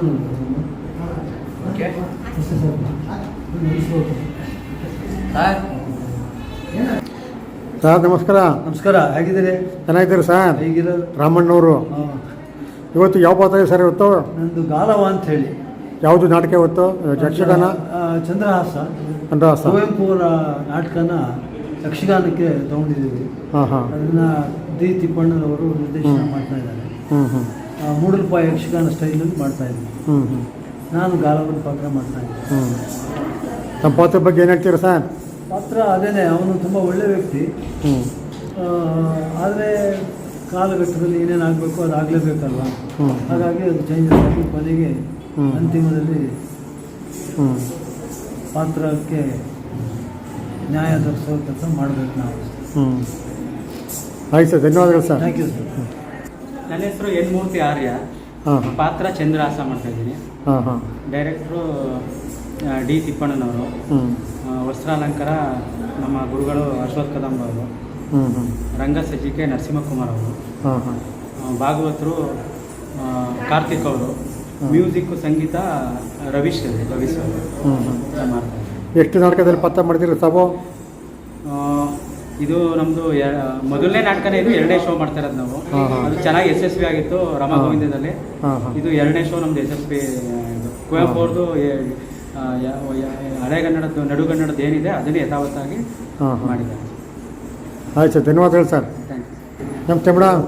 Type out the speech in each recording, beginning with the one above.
Okay sir sir ನಮಸ್ಕಾರ. ನಮಸ್ಕಾರ. ಹೇಗಿದ್ದೀರಿ? ಚೆನ್ನಾಗಿದ್ದೀರಿ ಸರ್. ಹೇಗಿರೋ ರಾಮಣ್ಣವರು. ಇವತ್ತು ಯಾವ ಪಾತ್ರ ಇದೆ ಸರ್ ಇವತ್ತು? ನಂದು ಗಾಲವ ಅಂತ ಹೇಳಿ. ಯಾವುದು ನಾಟಕ ಇವತ್ತು? ಯಕ್ಷಗಾನ? ಚಂದ್ರಹಾಸ. ಚಂದ್ರಹಾಸ. ಕುವೆಂಪು ಅವರ ನಾಟಕನ ಯಕ್ಷಗಾನಕ್ಕೆ ತಗೊಂಡಿದ್ದೀವಿ. ಹಾಂ ಹಾಂ. ಅದನ್ನ ದಿ ತಿಪ್ಪಣ್ಣನವರು ನಿರ್ದೇಶನ. ಮಾಡ್ತಾ ಇದ್ದಾರೆ. ಹ್ಞೂ ಹ್ಞೂ ಆ, ಮೂಡಲ್ಪಾಯ ಯಕ್ಷಗಾನ ಸ್ಟೈಲಲ್ಲಿ ಮಾಡ್ತಾ ಇದ್ದೀನಿ. ಹ್ಞೂ ಹ್ಞೂ ನಾನು ಗಾಲವನ ಪಾತ್ರ ಮಾಡ್ತಾ ಇದ್ದೀನಿ. ಹ್ಞೂ ತಮ್ಮ ಪಾತ್ರ ಬಗ್ಗೆ ಏನು ಹೇಳ್ತೀರಾ ಸರ್? ಪಾತ್ರ ಅದೇನೆ ಅವನು ತುಂಬ ಒಳ್ಳೆ ವ್ಯಕ್ತಿ. ಹ್ಞೂ ಆದರೆ ಕಾಲಘಟ್ಟದಲ್ಲಿ ಏನೇನು ಆಗಬೇಕು ಅದು ಆಗಲೇಬೇಕಲ್ವ. ಹಾಗಾಗಿ ಅದು ಚೇಂಜ್ ಆಗಿ ಕೊನೆಗೆ ಹ್ಮ್. ಅಂತಿಮದಲ್ಲಿ ಹ್ಞೂ ಪಾತ್ರಕ್ಕೆ ನ್ಯಾಯ ತರಿಸೋ ಕೆಲಸ ಮಾಡಬೇಕು ನಾವು. ಹ್ಞೂ ಆಯ್ತು ಸರ್ ಧನ್ಯವಾದಗಳು ಸರ್. ಥ್ಯಾಂಕ್ ಯು ಸರ್ ನನ್ನ ಹೆಸರು ಎನ್ ಮೂರ್ತಿ ಆರ್ಯ ಪಾತ್ರ ಚಂದ್ರ ಚಂದ್ರಹಾಸ ಮಾಡ್ತಾ ಇದ್ದೀನಿ. ಹಾಂ ಹಾಂ. ಡೈರೆಕ್ಟ್ರು ಡಿ ತಿಪ್ಪಣ್ಣನವರು. ವಸ್ತ್ರಾಲಂಕಾರ ನಮ್ಮ ಗುರುಗಳು ಅಶ್ವಥ್ ಕದಂಬ ಅವರು. ರಂಗ ಸಜ್ಜಿಕೆ ನರಸಿಂಹಕುಮಾರ್ ಅವರು. ಭಾಗವತರು ಕಾರ್ತಿಕ್ ಅವರು. ಮ್ಯೂಸಿಕ್ ಸಂಗೀತ ರವೀಶ್ ರವೀಶ್ ಅವರು ಮಾಡ್ತಾರೆ ಎಷ್ಟು ನಾಟಕದಲ್ಲಿ ಪತ್ತ ಮಾಡಿದಿರಿ ಸಾಬು? ಆ, ಇದು ನಮ್ದು ಮೊದಲನೇ ನಾಟಕನೇ ಇದು ಎರಡನೇ ಶೋ ಮಾಡ್ತಾ ಇರೋದು ನಾವು. ಅದು ಚೆನ್ನಾಗಿ ಯಶಸ್ವಿ ಆಗಿತ್ತು ರಾಮ. ಗೋವಿಂದದಲ್ಲಿ. ಇದು ಎರಡನೇ ಶೋ ನಮ್ದು ಯಶಸ್ವಿ ಇದು ಕುವೆಂಪು. ಅವ್ರದ್ದು ಹಳೆಗನ್ನಡದ್ದು ನಡುಗನ್ನಡದ್ದು ಏನಿದೆ ಅದನ್ನೇ ಯಥಾವತ್ತಾಗಿ ಮಾಡಿದ್ದಾರೆ. ಆಯ್ತು ಸರ್ ಧನ್ಯವಾದಗಳು ಸರ್. ನಮಸ್ತೆ ಮೇಡಮ್.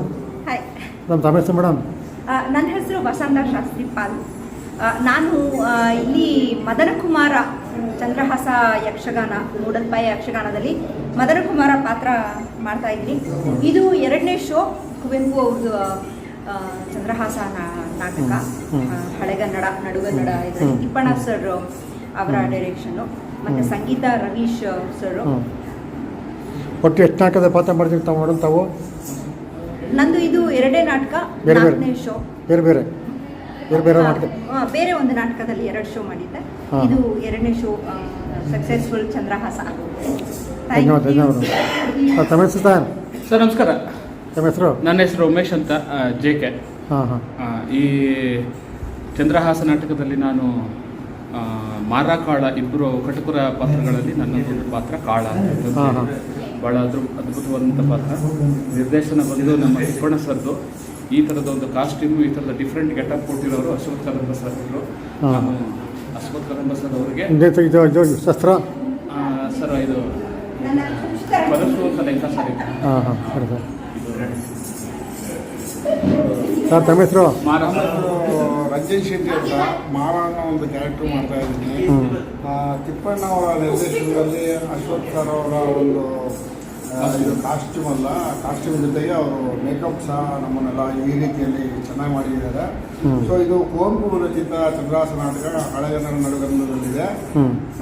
ಹಾಯ್ ನಮ್ಮ ಸಮಸ್ಯೆ ಮೇಡಮ್ ನನ್ನ ಹೆಸರು ವಸಂತ ಶಾಸ್ತ್ರಿ ಪಾಲ್. ನಾನು ಇಲ್ಲಿ ಮದನಕುಮಾರ ಚಂದ್ರಹಾಸ ಯಕ್ಷಗಾನ ಮೂಡಲ್ಪಾಯ ಯಕ್ಷಗಾನದಲ್ಲಿ ಮದನಕುಮಾರ ಪಾತ್ರ ಮಾಡ್ತಾ ಇದ್ದೀನಿ. ಇದು ಎರಡನೇ ಶೋ ಕುವೆಂಪು ಅವ್ರದ್ದು ಚಂದ್ರಹಾಸ ನಾಟಕ. ಹಳೆಗನ್ನಡ ನಡುಗನ್ನಡ ಇದರಲ್ಲಿ. ತಿಪ್ಪಣ್ಣ ಸರ್ ಅವರ. ಡೈರೆಕ್ಷನ್ನು ಮತ್ತು ಸಂಗೀತ ರವೀಶ್ ಸರ್ ಒಟ್ಟು ಎಷ್ಟು ನಾಟಕದ ಪಾತ್ರ ಮಾಡ್ತೀವಿ ತಾವು ತಾವು? ನಂದು ಇದು ಎರಡನೇ ನಾಟಕ ಬೇರೆ ಬೇರೆ. ನಾಲ್ಕನೇ ಶೋ. ಬೇರೆ ಬೇರೆ. ಬೇರೆ ಬೇರೆ ಆ, ನಾಟಕ ಆ, ಬೇರೆ ಒಂದು ನಾಟಕದಲ್ಲಿ ಎರಡು ಶೋ ಮಾಡಿದ್ದೆ. ಇದು ಎರಡನೇ ಶೋ ಸಕ್ಸಸ್ಫುಲ್ ಚಂದ್ರಹಾಸ. Thank ಧನ್ಯವಾದ. ಧನ್ಯವಾದ. ಸರ್ ತಮ್ಮ ಹೆಸರು ಸರ್? ಸರ್ ನಮಸ್ಕಾರ. ತಮ್ಮ ಹೆಸರು? ನನ್ನ ಹೆಸರು ಉಮೇಶ್ ಅಂತ ಜೆ ಕೆ. ಹಾಂ ಹಾಂ. ಈ ಚಂದ್ರಹಾಸ ನಾಟಕದಲ್ಲಿ ನಾನು ಮಾರಾ ಕಾಳ ಇಬ್ಬರು ಕಟುಕುರ ಪಾತ್ರಗಳಲ್ಲಿ ನನ್ನ ಒಂದು ಪಾತ್ರ ಕಾಳ. ಭಾಳ ಅದ್ರ ಅದ್ಭುತವಾದಂಥ ಪಾತ್ರ. ನಿರ್ದೇಶನ ಬಂದು ನಮ್ಮ ತಿಪ್ಪಣ್ಣ ಸರ್ದು. ಈ ಥರದ ಒಂದು ಕಾಸ್ಟ್ಯೂಮು ಈ ಥರದ ಡಿಫ್ರೆಂಟ್ ಗೆಟಪ್ ಕೊಟ್ಟಿರೋರು ಅಶ್ವಥ್ ಕದಂಬ ಸರ್ ಅವರು ಅಶ್ವಥ್ ಕದಂಬ ಸರ್ ಅವರಿಗೆ. ಶಸ್ತ್ರ? ಸರ್ ಇದು ಅಂತ ಲೆಕ್ಕ ಸರ್ ಇದು. ಹಾಂ ಹಾಂ ಸರಿ ತಮ್ಮ ಹೆಸರು? ರಂಜನ್ ಶೆಟ್ಟಿ ಅಂತ ಮಾರ ಅನ್ನೋ ಒಂದು ಕ್ಯಾರೆಕ್ಟರ್ ಮಾಡ್ತಾ ಇದ್ದೀನಿ. ತಿಪ್ಪಣ್ಣ ಅವರ ನಿರ್ದೇಶನದಲ್ಲಿ ಅಶ್ವಥ್ ಸರ್ ಅವರ ಒಂದು ಇದು ಕಾಸ್ಟ್ಯೂಮ್ ಅಲ್ಲ ಕಾಸ್ಟ್ಯೂಮ್ ಜೊತೆಗೆ ಅವರು ಮೇಕಪ್ ಸಹ ನಮ್ಮನ್ನೆಲ್ಲ ಈ ರೀತಿಯಲ್ಲಿ ಚೆನ್ನಾಗಿ ಮಾಡಿದ್ದಾರೆ. ಸೊ ಇದು ಕುವೆಂಪು ರಚಿತ ಚಂದ್ರಾಸ ನಾಟಕ ಹಳೆಗನ್ನಡ ನಡುಗನ್ನಡದಲ್ಲಿದೆ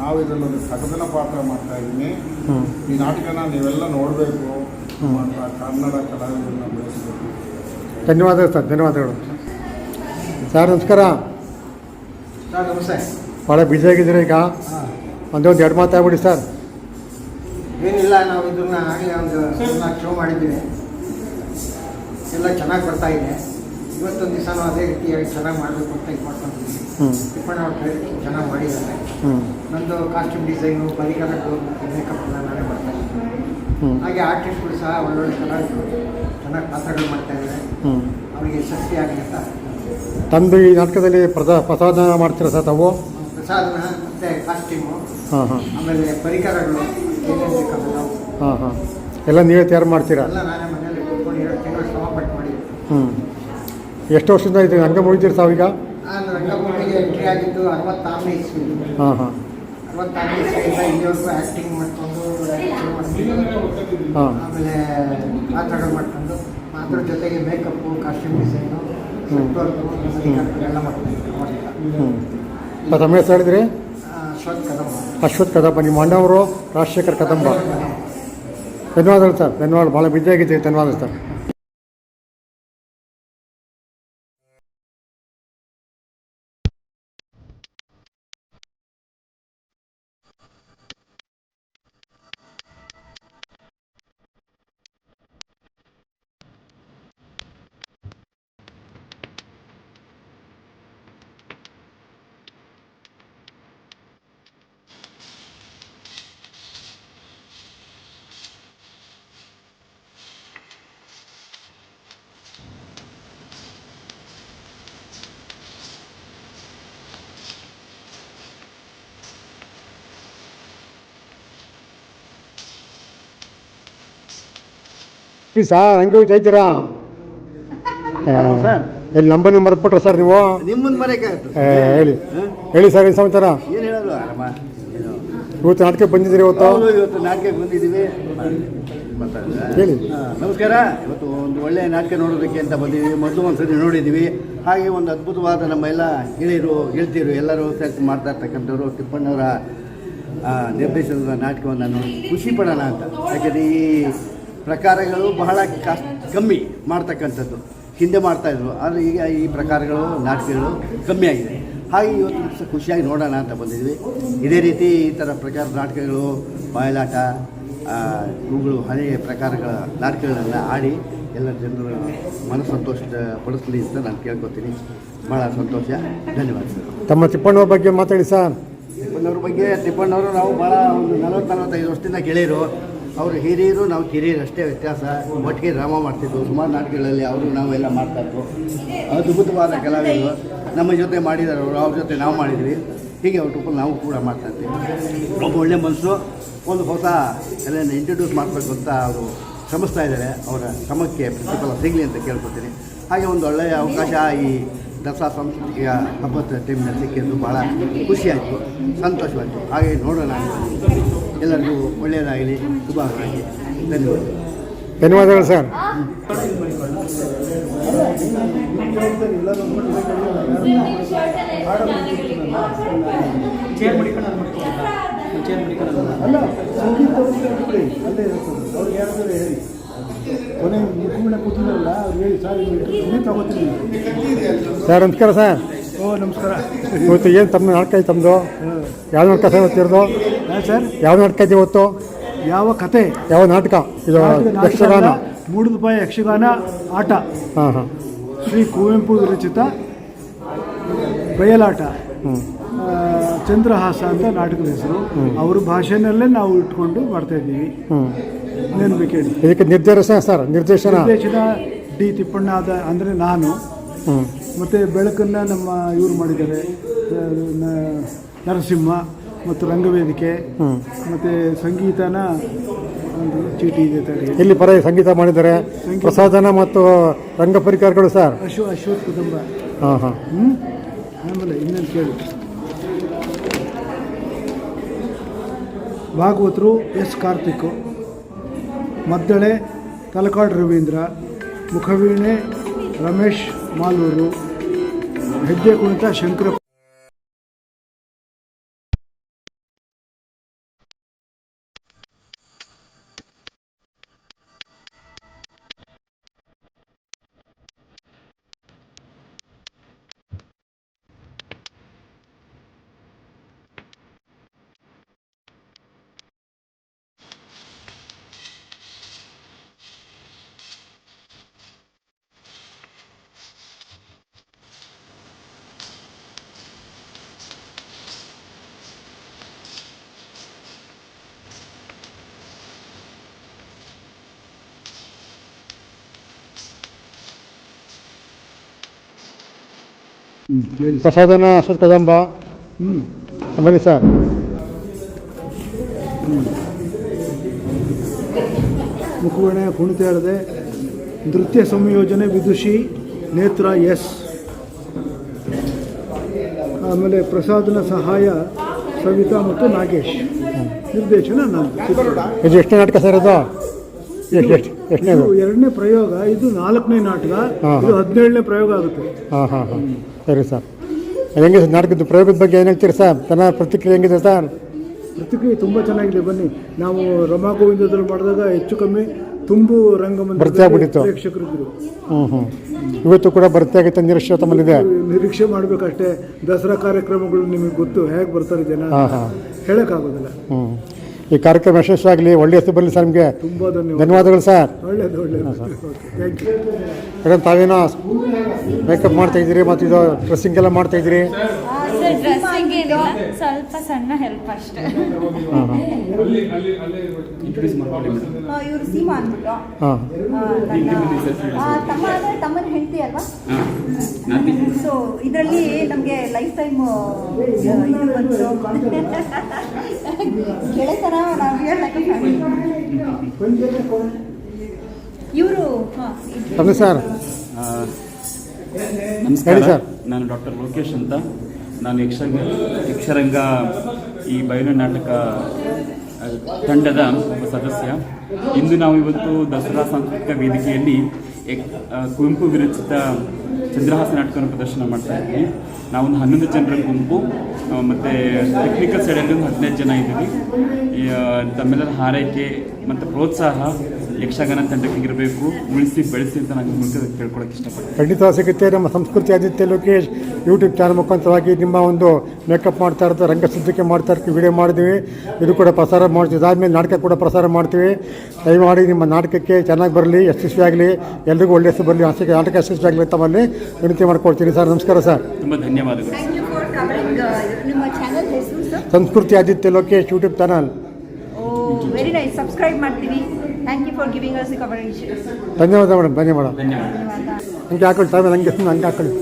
ನಾವು ಇದರಲ್ಲಿ ಒಂದು ಸಕದನ ಪಾತ್ರ ಮಾಡ್ತಾ ಇದ್ದೀನಿ. ಈ ನಾಟಕನ ನೀವೆಲ್ಲ ನೋಡಬೇಕು ಕನ್ನಡ ಕಲಾವಿದರನ್ನ ಬೆಳೆಸಬೇಕು ಧನ್ಯವಾದಗಳು ಸರ್ ಧನ್ಯವಾದಗಳು. ಸರ್ ನಮಸ್ಕಾರ. ಸರ್ ನಮಸ್ತೆ. ಭಾಳ ಬ್ಯುಸಿ ಆಗಿದ್ದೀರಾ ಈಗ. ಒಂದೇ ಒಂದು ಎರಡು ಮಾತಾಡ್ಬಿಡಿ ಸರ್. ಏನಿಲ್ಲ ನಾವು ಇದನ್ನ ಆಗಲೇ ಒಂದು ನಾಲ್ಕು ಶೋ ಮಾಡಿದ್ದೀವಿ. ಎಲ್ಲ ಚೆನ್ನಾಗಿ ಬರ್ತಾ ಇದೆ. ಇವತ್ತೊಂದು ದಿವಸ ನಾವು ಅದೇ ರೀತಿಯಾಗಿ ಚೆನ್ನಾಗಿ ಮಾಡಬೇಕು ಅಂತ ಇದು ಮಾಡ್ಕೊಂಡಿದ್ದೀವಿ. ಟಿಪ್ಪಣ್ಣ ತಿಪ್ಪಣ್ಣ ಅವ್ರ ಕೈ ಚೆನ್ನಾಗಿ ಮಾಡಿದ್ದಾರೆ. ನಂದು ಕಾಸ್ಟ್ಯೂಮ್ ಡಿಸೈನು ಪರಿಕರಗಳು ಮೇಕಪ್ ಎಲ್ಲ ನಾನೇ ಮಾಡ್ತಾ ಇದ್ದೀನಿ. ಹಾಗೆ ಆರ್ಟಿಸ್ಟ್ಗಳು ಸಹ ಒಳ್ಳೊಳ್ಳೆ ಕಲಾವಿದರು ಚೆನ್ನಾಗಿ ಪಾತ್ರಗಳು ಮಾಡ್ತಾ ಇದ್ದಾರೆ. ಅವರಿಗೆ ಯಶಸ್ವಿ ಆಗಲಿ ಅಂತ. ತಂದು ಈ ನಾಟಕದಲ್ಲಿ ಪ್ರಸಾ ಪ್ರಸಾದ ಮಾಡ್ತೀರಾ ಸರ್ ತಾವು? ಪ್ರಸಾದನ ಮತ್ತು ಕಾಸ್ಟ್ಯೂಮು ಆಮೇಲೆ ಪರಿಕರಗಳು. ಏನೇನು ಬೇಕಾದ್ರೆ ಹಾಂ ಹಾಂ. ಎಲ್ಲ ನೀವೇ ತಯಾರು ಮಾಡ್ತೀರಾ? ಎಲ್ಲ ನಾನೇ ಮನೆಯಲ್ಲಿ ಕೂತ್ಕೊಂಡು ಎರಡು ತಿಂಗಳು ಶ್ರಮಪಟ್ಟು ಮಾಡಿದ್ದೀನಿ ಹ್ಞೂ ಎಷ್ಟು ವರ್ಷದಿಂದ ಇದು ಹಂಗೆ ಮುಗಿದಿರ್ ತಾವೀಗ ನಾನು ರಂಗಭೂಮಿಗೆ ಎಂಟ್ರಿ ಆಗಿದ್ದು ಅರವತ್ತಾರನೇ ಇಸ್ವಿ. ಹಾಂ ಹಾಂ. ಅರವತ್ತಾರನೇ ಇಸ್ವಿಯಿಂದ ಇಲ್ಲಿವರೆಗೂ ಆ್ಯಕ್ಟಿಂಗ್ ಮಾಡ್ಕೊಂಡು ಹಾಂ. ಆಮೇಲೆ ಪಾತ್ರಗಳು ಮಾಡ್ಕೊಂಡು ಅದ್ರ ಜೊತೆಗೆ ಮೇಕಪ್ಪು ಕಾಸ್ಟ್ಯೂಮ್ ಡಿಸೈನು ಹ್ಮ್. ಎಲ್ಲ ಮಾಡ್ಕೊಂಡು ಹ್ಞೂ ತಮ್ಮ ಹೆಸರು ಹೇಳಿದ್ರಿ? ಅಶ್ವಥ್ ಕದಂಬ. ನಿಮ್ಮ ಅಣ್ಣವರು ರಾಜಶೇಖರ್ ಕದಂಬ. ಧನ್ಯವಾದಗಳು ಸರ್. ಧನ್ಯವಾದ. ಭಾಳ ಬಿದ್ದಾಗಿದ್ದೀವಿ ಧನ್ಯವಾದ ಸರ್. ಆಫೀಸಾ ಹಂಗೆ ಐತೀರಾ ಸರ್. ಎಲ್ಲಿ ನಂಬರ್ ಕೊಟ್ರ ಸರ್ ನೀವು? ನಿಮ್ಮನ್ನ ಮನೆಗೆ ಹೇಳಿ. ಹೇಳಿ ಸರ್ ಏನು ಸಮಾಚಾರ? ಏನು ಹೇಳೋದು ಆರಾಮ? ಏನು? ಇವತ್ತು ನಾಟಕಕ್ಕೆ ಬಂದಿದ್ದೀರಿ ಇವತ್ತು? ಹೌದು ಇವತ್ತು ನಾಟಕಕ್ಕೆ ಬಂದಿದ್ದೀವಿ. ಹೇಳಿ. ಹಾ, ನಮಸ್ಕಾರ. ಇವತ್ತು ಒಂದು ಒಳ್ಳೆಯ ನಾಟಕ ನೋಡೋದಕ್ಕೆ ಅಂತ ಬಂದಿದ್ದೀವಿ. ಮೊದಲು ಒಂದು ಸರಿ ನೋಡಿದ್ದೀವಿ. ಹಾಗೆ ಒಂದು ಅದ್ಭುತವಾದ ನಮ್ಮ ಎಲ್ಲ ಗೆಳೆಯರು ಗೆಳತಿಯರು ಎಲ್ಲರೂ ಸೇರ್ಸಿ ಮಾಡ್ತಾ ಇರ್ತಕ್ಕಂಥವ್ರು ತಿಪ್ಪಣ್ಣವರ ಆ, ನಿರ್ದೇಶನದ ನಾಟಕವನ್ನು ನೋಡಿ ಖುಷಿ ಪಡೋಣ ಅಂತ. ಯಾಕೆಂದರೆ ಈ ಪ್ರಕಾರಗಳು ಬಹಳ ಕಷ್ಟ ಕಮ್ಮಿ ಮಾಡ್ತಕ್ಕಂಥದ್ದು. ಹಿಂದೆ ಮಾಡ್ತಾಯಿದ್ರು ಆದರೆ ಈಗ ಈ ಪ್ರಕಾರಗಳು ನಾಟಕಗಳು ಕಮ್ಮಿ ಆಗಿದೆ. ಹಾಗೆ ಇವತ್ತು ಸಹ ಖುಷಿಯಾಗಿ ನೋಡೋಣ ಅಂತ ಬಂದಿದ್ವಿ. ಇದೇ ರೀತಿ ಈ ಥರ ಪ್ರಕಾರ ನಾಟಕಗಳು ಬಾಯಲಾಟ ಇವುಗಳು ಹಳೆಯ ಪ್ರಕಾರಗಳ ನಾಟಕಗಳನ್ನು ಆಡಿ ಎಲ್ಲ ಜನರು ಮನ ಸಂತೋಷ ಪಡಿಸಲಿ ಅಂತ ನಾನು ಕೇಳ್ಕೊತೀನಿ. ಭಾಳ ಸಂತೋಷ. ಧನ್ಯವಾದಗಳು. ತಮ್ಮ ತಿಪ್ಪಣ್ಣವ್ರ ಬಗ್ಗೆ ಮಾತಾಡಿ ಸರ್. ತಿಪ್ಪಣ್ಣವ್ರ ಬಗ್ಗೆ ತಿಪ್ಪಣ್ಣವರು ನಾವು ಭಾಳ ಒಂದು ನಲವತ್ತು ನಲವತ್ತೈದು ವರ್ಷದಿಂದ ಗೆಳೆಯರು ಅವರು ಹಿರಿಯರು, ನಾವು ಕಿರಿಯರು ಅಷ್ಟೇ ವ್ಯತ್ಯಾಸ. ಒಟ್ಟಿಗೆ ಡ್ರಾಮ ಮಾಡ್ತಿದ್ವು. ಸುಮಾರು ನಾಟಕಗಳಲ್ಲಿ ಅವರು ನಾವು ಎಲ್ಲ ಮಾಡ್ತಾಯಿದ್ವು ಅದ್ಭುತವಾದ ಕಲಾವಿದರು. ನಮ್ಮ ಜೊತೆ ಮಾಡಿದ್ದಾರೆ ಅವರು. ಅವ್ರ ಜೊತೆ ನಾವು ಮಾಡಿದ್ವಿ. ಹೀಗೆ ಅವ್ರ ಟುಪ್ಪಲ್ಲಿ ನಾವು ಕೂಡ ಮಾಡ್ತಾ ಇರ್ತೀವಿ ಒಬ್ಬ ಒಳ್ಳೆ ಮನಸ್ಸು. ಒಂದು ಹೊಸ ಕಲೆಯನ್ನು ಇಂಟ್ರೊಡ್ಯೂಸ್ ಮಾಡಬೇಕು ಅಂತ ಅವರು ಶ್ರಮಿಸ್ತಾ ಇದ್ದಾರೆ. ಅವರ ಶ್ರಮಕ್ಕೆ ಪ್ರತಿಫಲ ಸಿಗಲಿ ಅಂತ ಕೇಳ್ಕೊತೀನಿ. ಹಾಗೆ ಒಂದು ಒಳ್ಳೆಯ ಅವಕಾಶ ಈ ದಸರಾ ಸಂಸ್ಕೃತಿಯ ಹಬ್ಬದ ಟೈಮ್ನಲ್ಲಿ ಸಿಕ್ಕಿದ್ದು ಭಾಳ ಖುಷಿಯಾಯಿತು. ಸಂತೋಷವಾಯಿತು. ಹಾಗೆ ನೋಡೋಣ. ಎಲ್ಲರಿಗೂ ಒಳ್ಳೆಯದಾಗಲಿ ಶುಭ ಆಗಲಿ ಧನ್ಯವಾದ. ಧನ್ಯವಾದಗಳು ಸರ್. ಹೇಳಿ. ಕೊನೆ ಮುಖಂಡ ಕೂತಿದ್ರಲ್ಲ ಅವ್ರು ಹೇಳಿ ಸರ್ ನೀನು ತಗೋತೀನಿ ಸರ್ ನಮಸ್ಕಾರ ಸರ್. ನಮಸ್ಕಾರ. ಇವತ್ತು ಏನು ತಮ್ಮ ನಾಟಕ ಐತೆ ತಮ್ಮದು ಯಾವ ನಾಟಕ ಸರ್ ಇವತ್ತು ಇರೋದು? ಹಾಂ ಸರ್. ಯಾವ ನಾಟಕ ಐತೆ ಇವತ್ತು? ಯಾವ ಕತೆ? ಯಾವ ನಾಟಕ? ಇದು ಯಕ್ಷಗಾನ. ಮೂರು ರೂಪಾಯಿ ಯಕ್ಷಗಾನ ಆಟ. ಹಾಂ ಹಾಂ. ಶ್ರೀ ಕುವೆಂಪು ವಿರಚಿತ ಬಯಲಾಟ. ಚಂದ್ರಹಾಸ ಅಂತ ನಾಟಕದ ಹೆಸರು. ಅವ್ರ ಭಾಷೆನಲ್ಲೇ ನಾವು ಇಟ್ಕೊಂಡು ಮಾಡ್ತಾ ಇದ್ದೀವಿ. ಹ್ಞೂ ಬೇಕೇಳಿ ಬೇಕು ಹೇಳಿ ಇದಕ್ಕೆ ನಿರ್ದೇಶನ ಸರ್ ನಿರ್ದೇಶನ. ನಿರ್ದೇಶನ ಡಿ ತಿಪ್ಪಣ್ಣ ಆದ ಅಂದರೆ ನಾನು. ಮತ್ತು ಬೆಳಕನ್ನು ನಮ್ಮ ಇವರು ಮಾಡಿದ್ದಾರೆ ನರಸಿಂಹ ಮತ್ತು ರಂಗವೇದಿಕೆ ಮತ್ತು ಸಂಗೀತನ ಒಂದು ಚೀಟಿ ಇದೆ ತಡಿ ಇಲ್ಲಿ ಪರ ಸಂಗೀತ ಮಾಡಿದ್ದಾರೆ? ಪ್ರಸಾದನ ಮತ್ತು ರಂಗ ಪರಿಕರಗಳು ಸರ್? ಅಶ್ವ ಅಶ್ವತ್ ಕುಟುಂಬ. ಹಾಂ ಹಾಂ. ಹ್ಞೂ ಆಮೇಲೆ ಇನ್ನೊಂದು ಕೇಳಿ. ಭಾಗವತರು ಎಸ್ ಕಾರ್ತಿಕ್ ಮದ್ದಳೆ ತಲಕಾಡು ರವೀಂದ್ರ ಮುಖವೀಣೆ ರಮೇಶ್ ಮಾಲೂರು ಹೆಜ್ಜೆ ಕುಣಿತ ಶಂಕರ ಪ್ರಸಾದನ ಅಶ್ವತ್ ಕದಂಬ ಹ್ಞೂ ಬನ್ನಿ ಸರ್. ಮುಖವಣೆ ಕುಣಿತ ಹೇಳಿದೆ ನೃತ್ಯ ಸಂಯೋಜನೆ ವಿದುಷಿ ನೇತ್ರ ಎಸ್. ಆಮೇಲೆ ಪ್ರಸಾದನ ಸಹಾಯ ಸವಿತಾ ಮತ್ತು ನಾಗೇಶ್. ನಿರ್ದೇಶನ ನಾನು. ಇದು ಎಷ್ಟನೇ ನಾಟಕ ಸರ್ ಅದು ಎಷ್ಟು ಎಷ್ಟು ಎಷ್ಟನೇದು? ಎರಡನೇ ಪ್ರಯೋಗ ಇದು ನಾಲ್ಕನೇ ನಾಟಕ ಇದು. ಹದಿನೇಳನೇ ಪ್ರಯೋಗ ಆಗುತ್ತೆ. ಹಾಂ ಹಾಂ ಹಾಂ. ಸರಿ ಸರ್. ಹೆಂಗೆ ಸರ್? ನಾಟಕದ ಪ್ರಯೋಗದ ಬಗ್ಗೆ ಏನು ಹೇಳ್ತೀರಿ ಸರ್? ತನ್ನ ಪ್ರತಿಕ್ರಿಯೆ ಹೆಂಗಿದೆ ಸರ್? ಪ್ರತಿಕ್ರಿಯೆ ತುಂಬ ಚೆನ್ನಾಗಿದೆ ಬನ್ನಿ. ನಾವು ರಮಾ ಗೋವಿಂದದಲ್ಲಿ ಮಾಡಿದಾಗ ಹೆಚ್ಚು ಕಮ್ಮಿ ತುಂಬು ರಂಗಮಂದಿರ. ಪ್ರೇಕ್ಷಕರಿದ್ದರು ಹ್ಞೂ ಹ್ಞೂ ಇವತ್ತು ಕೂಡ ಭರ್ತಿ ಆಗಿತ್ತು ನಿರೀಕ್ಷೆ ತಮ್ಮಲ್ಲಿದೆ. ನಿರೀಕ್ಷೆ ಮಾಡಬೇಕಷ್ಟೇ. ದಸರಾ ಕಾರ್ಯಕ್ರಮಗಳು ನಿಮಗೆ ಗೊತ್ತು ಹೇಗೆ ಬರ್ತಾರೆ ಜನ ಹೇಳೋಕ್ಕಾಗೋದಿಲ್ಲ. ಹ್ಞೂ ಈ ಕಾರ್ಯಕ್ರಮ ಯಶಸ್ವಿಯಾಗಲಿ ಒಳ್ಳೆಯ ಹೆಸರು ಬರಲಿ ಸರ್ ನಿಮಗೆ. ತುಂಬ ಧನ್ಯವಾದಗಳು ಸರ್. ಒಳ್ಳೇದು ಒಳ್ಳೇದು. ಓಕೆ ಥ್ಯಾಂಕ್ ಯು ಮೇಡಮ್ ತಾವೇನೋ ಮೇಕಪ್ ಮಾಡ್ತಾ ಇದ್ದೀರಿ ಮತ್ತು ಇದು ಡ್ರೆಸ್ಸಿಂಗ್ ಎಲ್ಲ ಮಾಡ್ತಾ ಇದ್ದೀರಿ? ಸರ್ ಡ್ರೆಸ್ಸಿಂಗ್ ಏನಿಲ್ಲ ಸ್ವಲ್ಪ ಸಣ್ಣ ಹೆಲ್ಪ್ ಅಷ್ಟೇ. ಇವರು ಸೀಮಾ ಅಂದ್ಬಿಟ್ಟು. ಹಾಂ. ಆ, ನನ್ನ ಆ, ತಮ್ಮ ಅಂದರೆ ತಮ್ಮನ ಹೆಂಡತಿ ಅಲ್ವಾ? ಸೊ ಇದರಲ್ಲಿ ನಮಗೆ ಲೈಫ್ ಟೈಮ್ ಇದು ಬಂತು. ಗೆಳೆತನ ನಾವು ಹೇಳಕ್ಕೆ ಇವರು ತಮ್ಮ ಸರ್. ನಮಸ್ಕಾರ. ಸರ್. ನಾನು ಡಾಕ್ಟರ್ ಲೋಕೇಶ್ ಅಂತ. ನಾನು ಯಕ್ಷರಂಗ ಯಕ್ಷರಂಗ ಈ ಬಯಲು ನಾಟಕ ತಂಡದ ಒಬ್ಬ ಸದಸ್ಯ. ಇಂದು ನಾವು ಇವತ್ತು ದಸರಾ ಸಾಂಸ್ಕೃತಿಕ ವೇದಿಕೆಯಲ್ಲಿ ಕುವೆಂಪು ವಿರಚಿತ ಚಂದ್ರಹಾಸ ನಾಟಕವನ್ನು ಪ್ರದರ್ಶನ ಮಾಡ್ತಾ ಇದ್ದೀವಿ ನಾವೊಂದು ಹನ್ನೊಂದು ಜನರ ಗುಂಪು ಮತ್ತು ಟೆಕ್ನಿಕಲ್ ಸೈಡಲ್ಲಿ ಒಂದು ಹದಿನೈದು ಜನ ಇದ್ದೀವಿ. ತಮ್ಮೆಲ್ಲರ ಹಾರೈಕೆ ಮತ್ತು ಪ್ರೋತ್ಸಾಹ ಯಕ್ಷಗಾನ ತಂಡಕ್ಕೆ ಇರಬೇಕು ಉಳಿಸಿ ಬೆಳೆಸಿ ಅಂತ ನಾನು ಮುಂದೆ ಕೇಳ್ಕೊಳಕ್ಕೆ ಇಷ್ಟಪಡ್ತೀನಿ. ಖಂಡಿತ ಸಿಗುತ್ತೆ ನಮ್ಮ ಸಂಸ್ಕೃತಿ ಆದಿತ್ಯ ಲೋಕೇಶ್ ಯೂಟ್ಯೂಬ್ ಚಾನಲ್ ಮುಖಾಂತರವಾಗಿ ನಿಮ್ಮ ಒಂದು ಮೇಕಪ್ ಮಾಡ್ತಾ ಇರ್ತಾರೆ ರಂಗಸಜ್ಜಿಕೆ ಮಾಡ್ತಾ ಇರ್ತೀವಿ ವಿಡಿಯೋ ಮಾಡಿದ್ವಿ ಇದು ಕೂಡ ಪ್ರಸಾರ ಮಾಡ್ತೀವಿ. ಇದಾದ್ಮೇಲೆ ನಾಟಕ ಕೂಡ ಪ್ರಸಾರ ಮಾಡ್ತೀವಿ. ದಯಮಾಡಿ ನಿಮ್ಮ ನಾಟಕಕ್ಕೆ ಚೆನ್ನಾಗಿ ಬರಲಿ ಯಶಸ್ವಿಯಾಗಲಿ ಎಲ್ರಿಗೂ ಒಳ್ಳೆಯ ಹೆಸರು ಬರಲಿ ಹಾಸಿಗೆ ನಾಟಕ ಯಶಸ್ವಿಯಾಗಲಿ ತಮ್ಮಲ್ಲಿ ವಿನಂತಿ ಮಾಡ್ಕೊಳ್ತೀನಿ ಸರ್. ನಮಸ್ಕಾರ ಸರ್. ತುಂಬ ಧನ್ಯವಾದಗಳು sir. Sanskriti Aditya Lokesh YouTube channel very nice subscribe ಮಾಡ್ತೀವಿ. Thank you for giving us coverage ಧನ್ಯವಾದ ಮೇಡಮ್ ಧನ್ಯವಾದ. ಧನ್ಯವಾದ. ಧನ್ಯವಾದ ಹಂಗೆ ಹಾಕೊಳ್ಳಿ ತಾವೇ ಹಂಗೆ ಸುಮ್ಮನೆ ಹಂಗೆ ಹಾಕೊಳ್ಳಿ.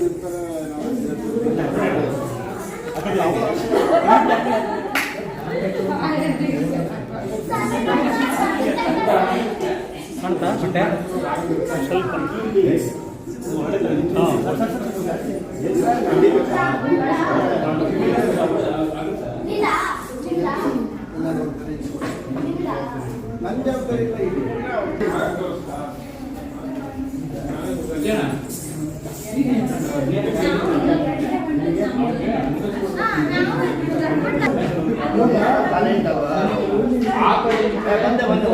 ಕಾಣ್ತಾ ಬಟ್ಟೆ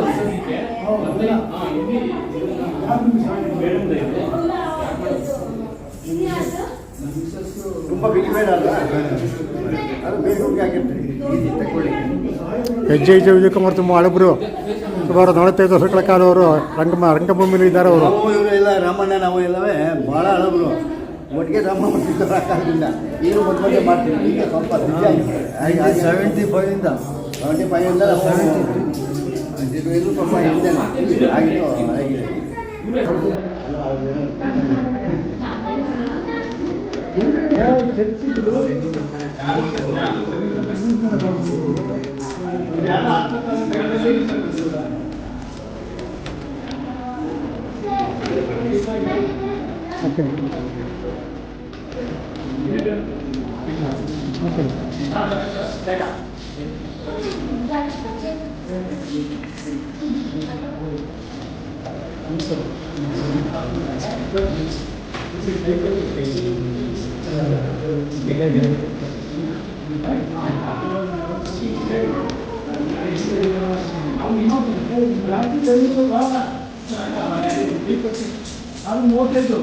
ತುಂಬ ಬಿಗಿಬೇಡ ಅಲ್ಲ ಹೆಜ್ಜೆ ಹೆಜ್ಜೆ ವಿಜಯಕುಮಾರ್ ತುಂಬ ಹಳಬರು ಸುಮಾರು ನಲವತ್ತೈದು ವರ್ಷಗಳ ಕಾಲ ಅವರು ರಂಗ ರಂಗಭೂಮಿಲಿ ಇದ್ದಾರೆ ಅವರು. ಇಲ್ಲ ಇವರು ಎಲ್ಲ ರಾಮಣ್ಣ ನಾವು ಎಲ್ಲವೇ ಭಾಳ ಹಳಬರು ಒಟ್ಟಿಗೆ ರಾಮ ಕಾಲದಿಂದ. ಈಗ ಮಧ್ಯೆ ಮಾಡ್ತೀವಿ ಈಗ ಸ್ವಲ್ಪ ಸೆವೆಂಟಿ ಫೈವಿಂದ ಸೆವೆಂಟಿ ಫೈವಿಂದ ಇದು. ಸ್ವಲ್ಪ ಹಿಂದೆ ಆಗಿದ್ದು ಆಗಿದೆ 好。ಓಕೆ ಅದು ಮೂವತ್ತೈದು